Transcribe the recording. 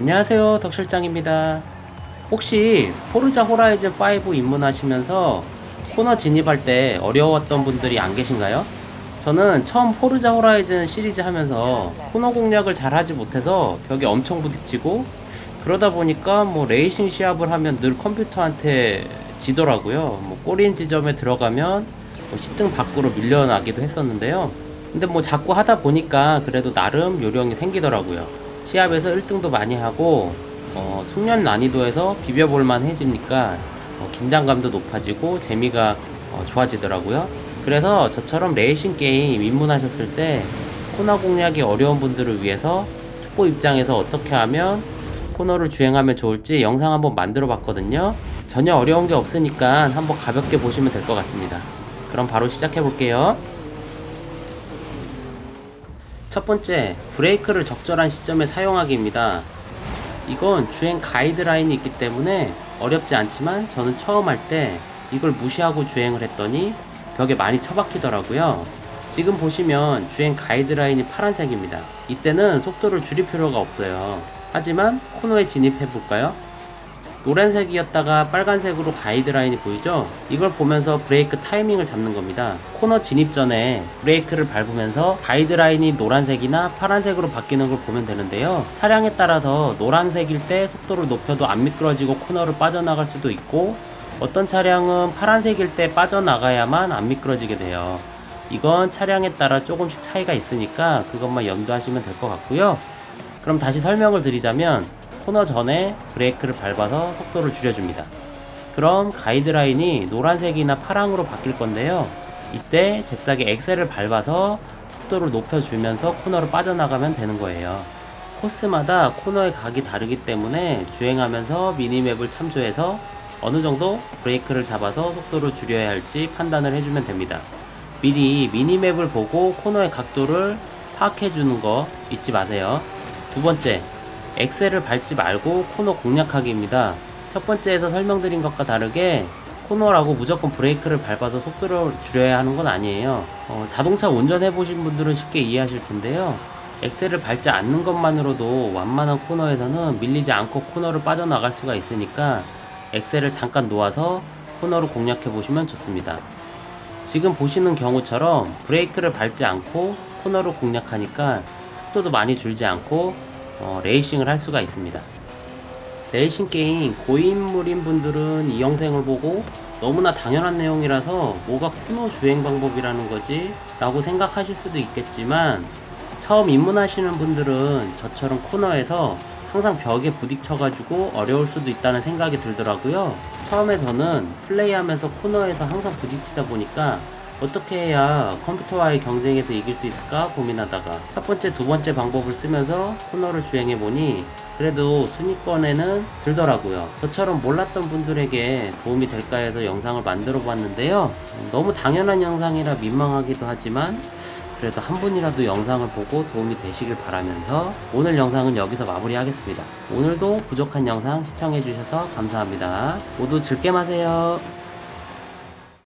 안녕하세요 덕실장입니다. 혹시 포르자 호라이즌 5 입문하시면서 코너 진입할 때 어려웠던 분들이 안 계신가요? 저는 처음 포르자 호라이즌 시리즈 하면서 코너 공략을 잘 하지 못해서 벽에 엄청 부딪히고 그러다 보니까 뭐 레이싱 시합을 하면 늘 컴퓨터한테 지더라고요. 뭐 꼬린 지점에 들어가면 뭐 10등 밖으로 밀려나기도 했었는데요. 근데 뭐 자꾸 하다 보니까 그래도 나름 요령이 생기더라고요 시합에서 1등도 많이 하고 어, 숙련 난이도에서 비벼볼만 해지니까 어, 긴장감도 높아지고 재미가 어, 좋아지더라고요. 그래서 저처럼 레이싱 게임 입문하셨을 때 코너 공략이 어려운 분들을 위해서 초보 입장에서 어떻게 하면 코너를 주행하면 좋을지 영상 한번 만들어 봤거든요. 전혀 어려운 게 없으니까 한번 가볍게 보시면 될 것 같습니다. 그럼 바로 시작해 볼게요. 첫 번째, 브레이크를 적절한 시점에 사용하기입니다. 이건 주행 가이드라인이 있기 때문에 어렵지 않지만 저는 처음 할 때 이걸 무시하고 주행을 했더니 벽에 많이 처박히더라고요. 지금 보시면 주행 가이드라인이 파란색입니다. 이때는 속도를 줄일 필요가 없어요. 하지만 코너에 진입해 볼까요? 노란색이었다가 빨간색으로 가이드라인이 보이죠? 이걸 보면서 브레이크 타이밍을 잡는 겁니다. 코너 진입 전에 브레이크를 밟으면서 가이드라인이 노란색이나 파란색으로 바뀌는 걸 보면 되는데요. 차량에 따라서 노란색일 때 속도를 높여도 안 미끄러지고 코너를 빠져나갈 수도 있고 어떤 차량은 파란색일 때 빠져나가야만 안 미끄러지게 돼요. 이건 차량에 따라 조금씩 차이가 있으니까 그것만 염두하시면 될 것 같고요. 그럼 다시 설명을 드리자면 코너 전에 브레이크를 밟아서 속도를 줄여줍니다. 그럼 가이드라인이 노란색이나 파랑으로 바뀔 건데요. 이때 잽싸게 엑셀을 밟아서 속도를 높여주면서 코너를 빠져나가면 되는 거예요. 코스마다 코너의 각이 다르기 때문에 주행하면서 미니맵을 참조해서 어느 정도 브레이크를 잡아서 속도를 줄여야 할지 판단을 해주면 됩니다. 미리 미니맵을 보고 코너의 각도를 파악해 주는 거 잊지 마세요. 두 번째, 엑셀을 밟지 말고 코너 공략하기입니다. 첫 번째에서 설명드린 것과 다르게 코너라고 무조건 브레이크를 밟아서 속도를 줄여야 하는 건 아니에요. 어, 자동차 운전해 보신 분들은 쉽게 이해하실 텐데요. 엑셀을 밟지 않는 것만으로도 완만한 코너에서는 밀리지 않고 코너를 빠져나갈 수가 있으니까 엑셀을 잠깐 놓아서 코너를 공략해 보시면 좋습니다. 지금 보시는 경우처럼 브레이크를 밟지 않고 코너를 공략하니까 속도도 많이 줄지 않고 어, 레이싱을 할 수가 있습니다. 레이싱 게임 고인물인 분들은 이 영상을 보고 너무나 당연한 내용이라서 뭐가 코너 주행 방법이라는 거지? 라고 생각하실 수도 있겠지만 처음 입문하시는 분들은 저처럼 코너에서 항상 벽에 부딪혀가지고 어려울 수도 있다는 생각이 들더라고요. 처음에 저는 플레이하면서 코너에서 항상 부딪히다 보니까 어떻게 해야 컴퓨터와의 경쟁에서 이길 수 있을까 고민하다가 첫 번째, 두 번째 방법을 쓰면서 코너를 주행해 보니 그래도 순위권에는 들더라고요. 저처럼 몰랐던 분들에게 도움이 될까 해서 영상을 만들어 봤는데요. 너무 당연한 영상이라 민망하기도 하지만 그래도 한 분이라도 영상을 보고 도움이 되시길 바라면서 오늘 영상은 여기서 마무리하겠습니다. 오늘도 부족한 영상 시청해 주셔서 감사합니다. 모두 즐겜 하세요.